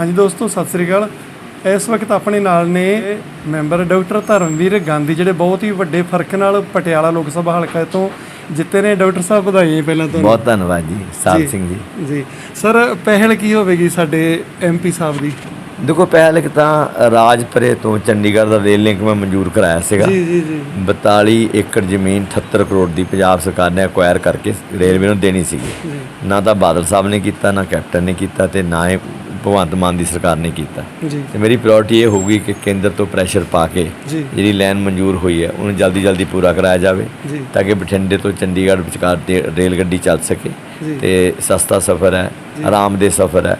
ਹਾਂਜੀ ਦੋਸਤੋ ਸਤਿ ਸ੍ਰੀ ਅਕਾਲ। ਇਸ ਵਕਤ ਆਪਣੇ ਨਾਲ ਨੇ ਮੈਂਬਰ ਡਾਕਟਰ ਧਰਮਵੀਰ ਗਾਂਧੀ ਜਿਹੜੇ ਬਹੁਤ ਹੀ ਵੱਡੇ ਫ਼ਰਕ ਨਾਲ ਪਟਿਆਲਾ ਲੋਕ ਸਭਾ ਹਲਕਾ ਤੋਂ ਜਿੱਤੇ ਨੇ। ਡਾਕਟਰ ਸਾਹਿਬ ਵਧਾਈਆਂ ਜੀ ਪਹਿਲਾਂ ਤੁਹਾਨੂੰ ਬਹੁਤ ਧੰਨਵਾਦ ਜੀ ਸਾਹਿਬ ਸਿੰਘ ਜੀ। ਜੀ। ਸਰ ਪਹਿਲ ਕੀ ਹੋਵੇਗੀ ਸਾਡੇ ਐਮਪੀ ਸਾਹਿਬ ਦੀ? ਦੇਖੋ ਪਹਿਲ ਇੱਕ ਤਾਂ ਰਾਜਪੁਰੇ ਤੋਂ ਚੰਡੀਗੜ੍ਹ ਦਾ ਰੇਲ ਲਿੰਕ ਮੈਂ ਮਨਜ਼ੂਰ ਕਰਾਇਆ ਸੀਗਾ। ਜੀ ਜੀ ਜੀ। 42 ਏਕੜ ਜ਼ਮੀਨ 78 ਕਰੋੜ ਦੀ ਪੰਜਾਬ ਸਰਕਾਰ ਨੇ ਐਕਵਾਇਰ ਕਰਕੇ ਰੇਲਵੇ ਨੂੰ ਦੇਣੀ ਸੀਗੀ। ਨਾ ਤਾਂ ਬਾਦਲ ਸਾਹਿਬ ਨੇ ਕੀਤਾ ਨਾ ਕੈਪਟਨ ਨੇ ਕੀਤਾ ਤੇ ਨਾ ਹੀ ਭਗਵੰਤ ਮਾਨ ਦੀ ਸਰਕਾਰ ਨੇ ਕੀਤਾ। ਤੇ ਮੇਰੀ ਪ੍ਰਾਇੋਰਟੀ ਇਹ ਹੋਊਗੀ ਕਿ ਕੇਂਦਰ ਤੋਂ ਪ੍ਰੈਸ਼ਰ ਪਾ ਕੇ ਜਿਹੜੀ ਲਾਈਨ ਮਨਜ਼ੂਰ ਹੋਈ ਹੈ ਉਹਨੂੰ ਜਲਦੀ ਜਲਦੀ ਪੂਰਾ ਕਰਾਇਆ ਜਾਵੇ ਤਾਂ ਕਿ ਬਠਿੰਡੇ ਤੋਂ ਚੰਡੀਗੜ੍ਹ ਵਿਚਕਾਰ ਤੇ ਰੇਲ ਗੱਡੀ ਚੱਲ ਸਕੇ। ਤੇ ਸਸਤਾ ਸਫ਼ਰ ਹੈ ਆਰਾਮਦੇਹ ਸਫ਼ਰ ਹੈ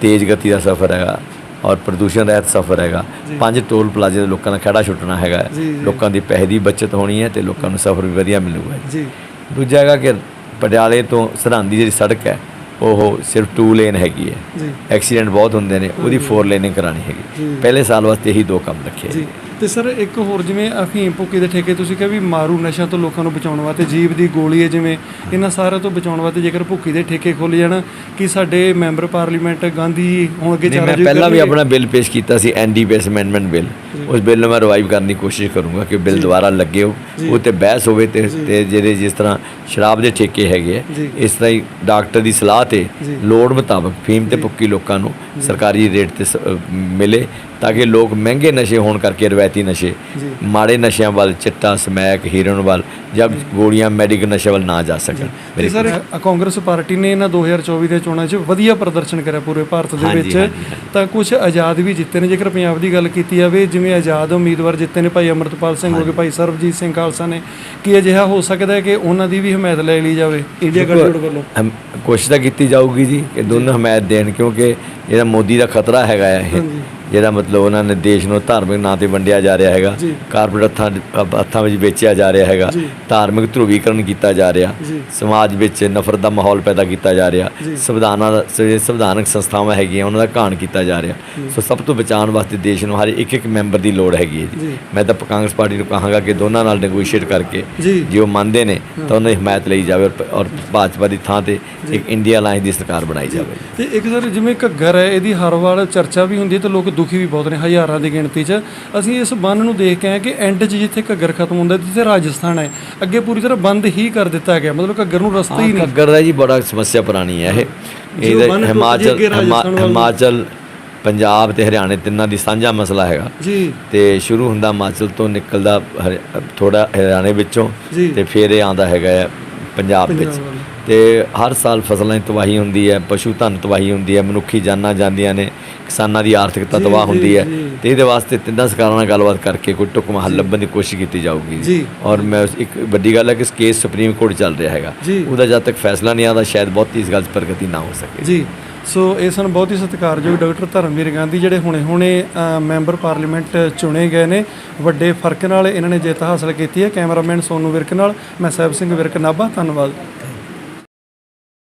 ਤੇਜ਼ ਗਤੀ ਦਾ ਸਫ਼ਰ ਹੈਗਾ ਔਰ ਪ੍ਰਦੂਸ਼ਣ ਰਹਿਤ ਸਫ਼ਰ ਹੈਗਾ। ਪੰਜ ਟੋਲ ਪਲਾਜ਼ੇ ਦੇ ਲੋਕਾਂ ਦਾ ਖੜਾ ਛੁੱਟਣਾ ਹੈਗਾ। ਲੋਕਾਂ ਦੀ ਪੈਸੇ ਦੀ ਬਚਤ ਹੋਣੀ ਹੈ ਤੇ ਲੋਕਾਂ ਨੂੰ ਸਫ਼ਰ ਵੀ ਵਧੀਆ ਮਿਲੂਗਾ। ਜੀ। ਦੂਜਾ ਹੈਗਾ ਕਿ ਪਟਿਆਲੇ ਤੋਂ ਸਰਹੰਦ ਦੀ ਜਿਹੜੀ ਸੜਕ ਹੈ ਉਹ ਸਿਰਫ 2 ਲੇਨ ਹੈਗੀ ਹੈ। ਜੀ। ਐਕਸੀਡੈਂਟ ਬਹੁਤ ਹੁੰਦੇ ਨੇ ਉਹਦੀ 4 ਲੇਨਿੰਗ ਕਰਾਣੀ ਹੈਗੀ। ਪਹਿਲੇ ਸਾਲ ਵਾਸਤੇ ਇਹੀ ਦੋ ਕੰਮ ਰੱਖੇ ਜੀ। ਤੇ ਸਰ ਇੱਕ ਹੋਰ ਜਿਵੇਂ ਅਫੀਮ ਭੁੱਕੀ ਦੇ ਠੇਕੇ ਤੁਸੀਂ ਕਿਹਾ ਵੀ ਮਾਰੂ ਨਸ਼ਾ ਤੋਂ ਲੋਕਾਂ ਨੂੰ ਬਚਾਉਣ ਵਾਸਤੇ ਜੀਵ ਦੀ ਗੋਲੀ ਹੈ ਜਿਵੇਂ ਇਹਨਾਂ ਸਾਰਿਆਂ ਤੋਂ ਬਚਾਉਣ ਵਾਸਤੇ ਜੇਕਰ ਭੁੱਕੀ ਦੇ ਠੇਕੇ ਖੁੱਲ ਜਾਣ ਕਿ ਸਾਡੇ ਮੈਂਬਰ ਪਾਰਲੀਮੈਂਟ ਗਾਂਧੀ ਹੁਣ ਅੱਗੇ ਚਾਰਾ ਮੈਂ ਪਹਿਲਾਂ ਵੀ ਆਪਣਾ ਬਿੱਲ ਪੇਸ਼ ਕੀਤਾ ਸੀ ਐਨਡੀਪੀਐਸ ਅਮੈਂਡਮੈਂਟ ਬਿੱਲ। ਉਸ ਬਿੱਲ ਨੂੰ ਮੈਂ ਰਿਵਾਈਵ ਕਰਨ ਦੀ ਕੋਸ਼ਿਸ਼ ਕਰੂੰਗਾ ਕਿ ਬਿੱਲ ਦੁਬਾਰਾ ਲੱਗੇ ਹੋ ਉਹ ਤੇ ਬਹਿਸ ਹੋਵੇ ਤੇ ਤੇ ਜਿਹੜੇ ਜਿਸ ਤਰ੍ਹਾਂ ਸ਼ਰਾਬ ਦੇ ਠੇਕੇ ਹੈਗੇ। ਇਸ ਤਰ੍ਹਾਂ ਹੀ ਡਾਕਟਰ ਦੀ ਸਲਾਹ ਤੇ। ਲੋੜ ਮੁਤਾਬਕ ਫੀਮ ਤੇ ਭੁੱਕੀ ਲੋਕਾਂ ਨੂੰ ਸਰਕਾਰੀ ਰੇਟ ਤੇ ਮਿਲੇ ਤਾਂ ਕਿ ਲੋਕ ਮਹਿੰਗੇ ਨਸ਼ੇ ਹੋਣ ਕਰਕੇ ਰਵਾਇਤੀ ਨਸ਼ੇ। ਮਾੜੇ ਨਸ਼ਿਆਂ ਵੱਲ ਚਿੱਟਾ ਸਮੈਕ ਹੀਰੋਇਨ ਵੱਲ ਜਾਂ ਗੋਲੀਆਂ ਮੈਡੀਕਲ ਨਸ਼ੇ ਵੱਲ ਨਾ ਜਾ ਸਕਣ। ਸਰ ਕਾਂਗਰਸ ਪਾਰਟੀ ਨੇ ਇਹਨਾਂ 2024 ਦੇ ਚੋਣਾਂ 'ਚ ਵਧੀਆ ਪ੍ਰਦਰਸ਼ਨ ਕਰਿਆ ਪੂਰੇ ਭਾਰਤ ਦੇ ਵਿੱਚ। ਤਾਂ ਕੁਝ ਆਜ਼ਾਦ ਵੀ ਜਿੱਤੇ ਨੇ। ਜੇਕਰ ਪੰਜਾਬ ਦੀ ਗੱਲ ਕੀਤੀ ਜਾਵੇ ਜਿਵੇਂ ਆਜ਼ਾਦ ਉਮੀਦਵਾਰ ਜਿੱਤੇ ਨੇ ਭਾਈ ਅਮਰਤਪਾਲ ਸਿੰਘ ਹੋ ਗਏ ਭਾਈ ਸਰਬਜੀਤ ਸਿੰਘ ਖਾਲਸਾ ਨੇ ਕੀ ਅਜਿਹਾ ਹੋ ਸਕਦਾ ਹੈ ਕਿ ਉਹਨਾਂ ਦੀ ਵੀ ਹਮਾਇਤ ਲੈ ਲਈ ਜਾਵੇ ਇੰਡੀਆ ਗੱਠਜੋੜ ਵੱਲੋਂ? ਕੋਸ਼ਿਸ਼ ਤਾਂ ਕੀਤੀ ਜਾਊਗੀ ਜੀ ਕਿ ਦੋਨੋਂ ਹਮਾਇਤ ਦੇਣ ਕਿਉਂਕਿ ਜਿਹੜਾ ਮੋਦੀ ਦਾ ਖਤਰਾ ਹੈਗਾ ਹੈ। ਜਿਹੜਾ ਮਤਲਬ ਉਹਨਾਂ ਨੇ ਦੇਸ਼ ਨੂੰ ਧਾਰਮਿਕ ਨਾਂ ਤੇ ਵੰਡਿਆ ਜਾ ਰਿਹਾ ਹੈਗਾ। ਕਾਰਪੋਰੇਟ ਹੱਥਾਂ ਹੱਥਾਂ ਵਿੱਚ ਵੇਚਿਆ ਜਾ ਰਿਹਾ ਹੈਗਾ। ਧਾਰਮਿਕ ਧਰੁਵੀਕਰਨ ਕੀਤਾ ਜਾ ਰਿਹਾ। ਸਮਾਜ ਵਿੱਚ ਨਫ਼ਰਤ ਦਾ ਮਾਹੌਲ ਪੈਦਾ ਕੀਤਾ ਜਾ ਰਿਹਾ। ਸੰਵਿਧਾਨਾਂ ਦਾ ਸੰਵਿਧਾਨਕ ਸੰਸਥਾਵਾਂ ਹੈਗੀਆਂ ਉਹਨਾਂ ਦਾ ਘਾਣ ਕੀਤਾ ਜਾ ਰਿਹਾ ਸੋ ਸਭ ਤੋਂ ਬਚਾਉਣ ਵਾਸਤੇ ਦੇਸ਼ ਨੂੰ ਹਰ ਇੱਕ ਇੱਕ ਮੈਂਬਰ ਦੀ ਲੋੜ ਹੈਗੀ ਹੈ ਜੀ। ਮੈਂ ਤਾਂ ਕਾਂਗਰਸ ਪਾਰਟੀ ਨੂੰ ਕਹਾਂਗਾ ਕਿ ਦੋਨਾਂ ਨਾਲ ਨੈਗੋਸ਼ੀਏਟ ਕਰਕੇ ਜੀ। ਉਹ ਮੰਨਦੇ ਨੇ ਤਾਂ ਉਹਨਾਂ ਦੀ ਹਮਾਇਤ ਲਈ ਜਾਵੇ ਔਰ- ਔਰ ਭਾਜਪਾ ਦੀ ਥਾਂ ਤੇ ਇੱਕ ਇੰਡੀਆ ਅਲਾਈਅੰਸ ਦੀ ਸਰਕਾਰ ਬਣਾਈ ਜਾਵੇ ਤੇ ਇੱਕ ਸਰ ਜਿਵੇਂ ਘੱਗਰ ਹੈ ਇਹਦੀ ਹਰ ਵਾਰ ਚਰਚਾ ਵੀ ਹੁੰਦੀ ਹੈ ਤੇ ਲੋਕ ਦੁਖੀ ਵੀ ਬਹੁਤ ਨੇ ਹਜ਼ਾਰਾਂ ਦੀ ਗਿਣਤੀ 'ਚ। ਅਸੀਂ ਇਸ ਬੰਨ ਨੂੰ ਦੇਖ ਕੇ ਆਏ ਕਿ ਐਂਡ 'ਚ ਜਿੱਥੇ ਘੱਗਰ ਖਤਮ ਹੁੰਦਾ ਜਿੱਥੇ ਰਾਜਸਥਾਨ ਹੈ ਅੱਗੇ ਪੂਰੀ ਤਰ੍ਹਾਂ ਬੰਦ ਹੀ ਕਰ ਦਿੱਤਾ ਗਿਆ। ਮਤਲਬ ਘੱਗਰ ਨੂੰ ਰਸਤਾ ਹੀ ਨਹੀਂ। ਘੱਗਰ ਦਾ ਜੀ ਬੜਾ ਸਮੱਸਿਆ ਪੁਰਾਣੀ ਹੈ ਇਹ। ਇਹਦਾ ਹਿਮਾਚਲ। ਹਿਮਾਚਲ ਪੰਜਾਬ ਤੇ ਹਰਿਆਣੇ ਤਿੰਨਾਂ ਦੀ ਸਾਂਝਾ ਮਸਲਾ ਹੈਗਾ। ਜੀ। ਤੇ ਸ਼ੁਰੂ ਹੁੰਦਾ ਹਿਮਾਚਲ ਤੋਂ ਨਿਕਲਦਾ ਥੋੜਾ ਹਰਿਆਣੇ ਵਿੱਚੋਂ। ਤੇ ਫਿਰ ਇਹ ਆਂਦਾ ਹੈਗਾ ਪੰਜਾਬ ਵਿੱਚ। ਤੇ ਹਰ ਸਾਲ ਫਸਲਾਂ ਦੀ ਤਬਾਹੀ ਹੁੰਦੀ ਹੈ ਪਸ਼ੂ ਧਨ ਤਬਾਹੀ ਹੁੰਦੀ ਹੈ ਮਨੁੱਖੀ ਜਾਨਾਂ ਜਾਂਦੀਆਂ ਨੇ ਕਿਸਾਨਾਂ ਦੀ ਆਰਥਿਕਤਾ ਤਬਾਹ ਹੁੰਦੀ ਹੈ। ਤੇ ਇਹਦੇ ਵਾਸਤੇ ਤਿੰਨਾਂ ਸਰਕਾਰਾਂ ਨਾਲ ਗੱਲਬਾਤ ਕਰਕੇ ਕੋਈ ਟੁਕਮਾ ਹੱਲ ਲੱਭਣ ਦੀ ਕੋਸ਼ਿਸ਼ ਕੀਤੀ ਜਾਊਗੀ। ਔਰ ਮੈਂ ਇੱਕ ਵੱਡੀ ਗੱਲ ਹੈ ਕਿ ਇਸ ਕੇਸ ਸੁਪਰੀਮ ਕੋਰਟ ਚੱਲ ਰਿਹਾ ਹੈਗਾ। ਉਹਦਾ ਜਦ ਤੱਕ ਫੈਸਲਾ ਨਹੀਂ ਆਉਂਦਾ ਸ਼ਾਇਦ ਬਹੁਤੀ ਇਸ ਗੱਲ 'ਚ ਪ੍ਰਗਤੀ ਨਾ ਹੋ ਸਕੇ ਜੀ ਸੋ ਇਹ ਸਨ ਬਹੁਤ ਹੀ ਸਤਿਕਾਰਯੋਗ ਡਾਕਟਰ ਧਰਮਵੀਰ ਗਾਂਧੀ, ਜਿਹੜੇ ਹੁਣੇ-ਹੁਣੇ ਮੈਂਬਰ ਪਾਰਲੀਮੈਂਟ ਚੁਣੇ ਗਏ ਨੇ। ਵੱਡੇ ਫ਼ਰਕ ਨਾਲ ਇਹਨਾਂ ਨੇ ਜਿੱਤ ਹਾਸਲ ਕੀਤੀ ਹੈ। ਕੈਮਰਾਮੈਨ ਸੋਨੂ ਵਿਰਕ ਨਾਲ, ਮੈਂ ਸਾਹਿਬ ਸਿੰਘ ਵਿਰਕ ਨਾਭਾ, ਧੰਨਵਾਦ।